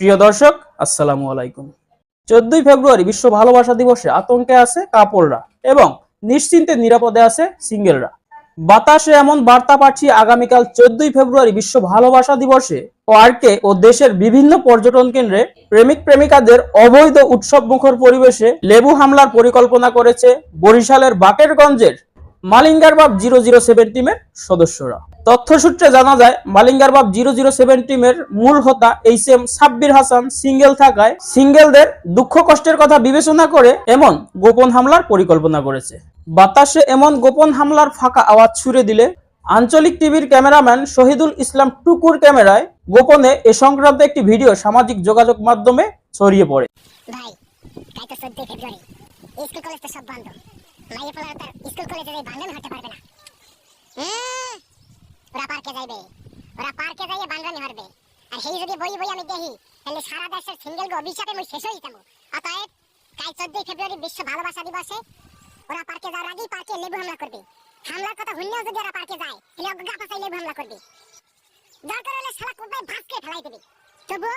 প্রিয় দর্শক, আসসালামু আলাইকুম। চোদ্দই ফেব্রুয়ারি বিশ্ব ভালোবাসা দিবসে আতঙ্কে আছে কাপড়রা এবং নিশ্চিন্তে নিরাপদে আছে সিঙ্গেলরা। বাতাসে এমন বার্তা পাচ্ছি আগামীকাল চোদ্দই ফেব্রুয়ারি বিশ্ব ভালোবাসা দিবসে পার্কে ও দেশের বিভিন্ন পর্যটন কেন্দ্রে প্রেমিক প্রেমিকাদের অবৈধ উৎসব মুখর পরিবেশে লেবু হামলার পরিকল্পনা করেছে বরিশালের বাকেরগঞ্জের মালিঙ্গার বাপ জিরো জিরো সেভেন টিমের সদস্যরা। তথ্য সূত্রে জানা যায়, মালিঙ্গার বাপ জিরো জিরো সেভেন টিমের মূল হোতা H M Sabbir Hasan single থাকায় সিঙ্গেলদের দুঃখ কষ্টের কথা বিবেচনা করে এমন গোপন হামলার পরিকল্পনা করেছে। বাতাসে এমন গোপন হামলার ফাঁকা আওয়াজ ছুড়ে দিলে আঞ্চলিক টিভির ক্যামেরাম্যান শহীদুল ইসলাম টুকুর ক্যামেরায় গোপনে এ সংক্রান্ত একটি ভিডিও সামাজিক যোগাযোগ মাধ্যমে ছড়িয়ে পড়ে। ভাই ফেব্রুয়ারি। স্কুল, কলেজ তো সব বন্ধ। মাইয়ে পোলা তার স্কুল কলেজে যাই বান্ধবী হতে পারবে না। হুম, ওরা পার্কে যাইবে। ওরা পার্কে যাইয়ে বান্ধবী হারবে আর সেই যদি বই বই আমি দেখি তাহলে সারা দেশের সিঙ্গেল অভিশাপে মুই শেষ হয়ে যেতাম অতএব কাল চোদ্দই ফেব্রুয়ারি বিশ্ব ভালোবাসা দিবসে ওরা পার্কে যাওয়ার আগেই পার্কে লেবু হামলা করবে। হামলার কথা শুনলেও যদি ওরা পার্কে যায় তাহলে অজ্ঞা পাশায় লেবু হামলা করবে। দরকার হলে সারা কোথায় ভাসকে ফেলাই দেবে। তবু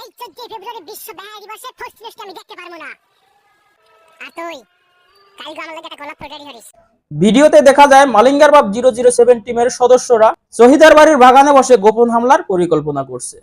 এই চোদ্দই ফেব্রুয়ারি বিশ্ব ব্যয় দিবসে ফার্স্ট আমি দেখতে পারব না। আর তুই? ভিডিওতে দেখা যায় মালিঙ্গার বাপ জিরো জিরো সেভেন টিমের সদস্যরা শহীদার বাড়ির বাগানে বসে গোপন হামলার পরিকল্পনা করছে।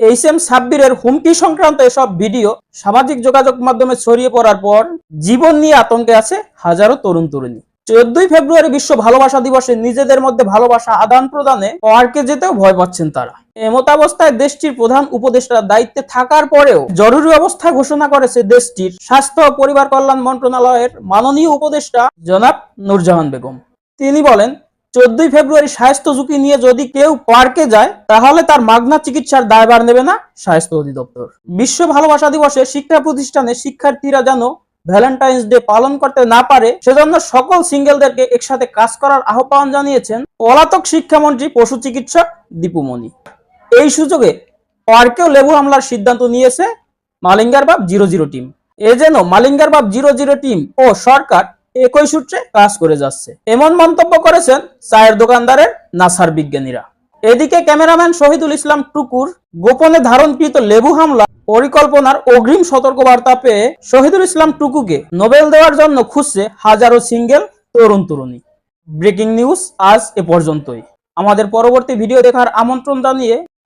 এইচ এম সাব্বিরের হুমকি সংক্রান্ত এসব ভিডিও সামাজিক যোগাযোগ মাধ্যমে ছড়িয়ে পড়ার পর জীবন নিয়ে আতঙ্কে আছে হাজারো তরুণ তরুণী। চোদ্দই ফেব্রুয়ারি বিশ্ব ভালোবাসা দিবসে নিজেদের মধ্যে ভালোবাসা আদান প্রদানে পার্কে যেতেও ভয় পাচ্ছেন তারা। এমতাবস্থায় দেশটির প্রধান উপদেষ্টার দায়িত্বে থাকার পরেও জরুরি অবস্থা ঘোষণা করেছে দেশটির স্বাস্থ্য ও পরিবার কল্যাণ মন্ত্রণালয়ের মাননীয় উপদেষ্টা জনাব নুরজাহান বেগম। তিনি বলেন, চোদ্দই ফেব্রুয়ারি স্বাস্থ্য ঝুঁকি নিয়ে যদি কেউ পার্কে যায়, তাহলে তার মাগনা চিকিৎসার দায়ভার নেবে না স্বাস্থ্য অধিদপ্তর। বিশ্ব ভালোবাসা দিবসে শিক্ষা প্রতিষ্ঠানে শিক্ষার্থীরা যেন ভ্যালেন্টাইন্স ডে পালন করতে না পারে, সেজন্য সকল সিঙ্গেলদেরকে একসাথে কাজ করার আহ্বান জানিয়েছেন পলাতক শিক্ষামন্ত্রী, পশু চিকিৎসক দীপুমণি এই সুযোগে পার্কেও লেবু হামলার সিদ্ধান্ত নিয়েছে মালিঙ্গার বাপ জিরো জিরো টিম। এ যেন মালিঙ্গার বাপ জিরো জিরো টিম ও সরকার একই সূত্রে কাজ করে যাচ্ছে। এমন মন্তব্য করেছেন চায়ের দোকানদারের নাসার বিজ্ঞানীরা। এদিকে ক্যামেরাম্যান শহীদুল ইসলাম টুকুর গোপনে ধারণকৃত লেবু হামলা পরিকল্পনার অগ্রিম সতর্কবার্তা পেয়ে শহীদুল ইসলাম টুকুকে নোবেল দেওয়ার জন্য খুঁজছে হাজারো সিঙ্গেল তরুণ তরুণী। ব্রেকিং নিউজ আজ এ পর্যন্তই। আমাদের পরবর্তী ভিডিও দেখার আমন্ত্রণ জানিয়ে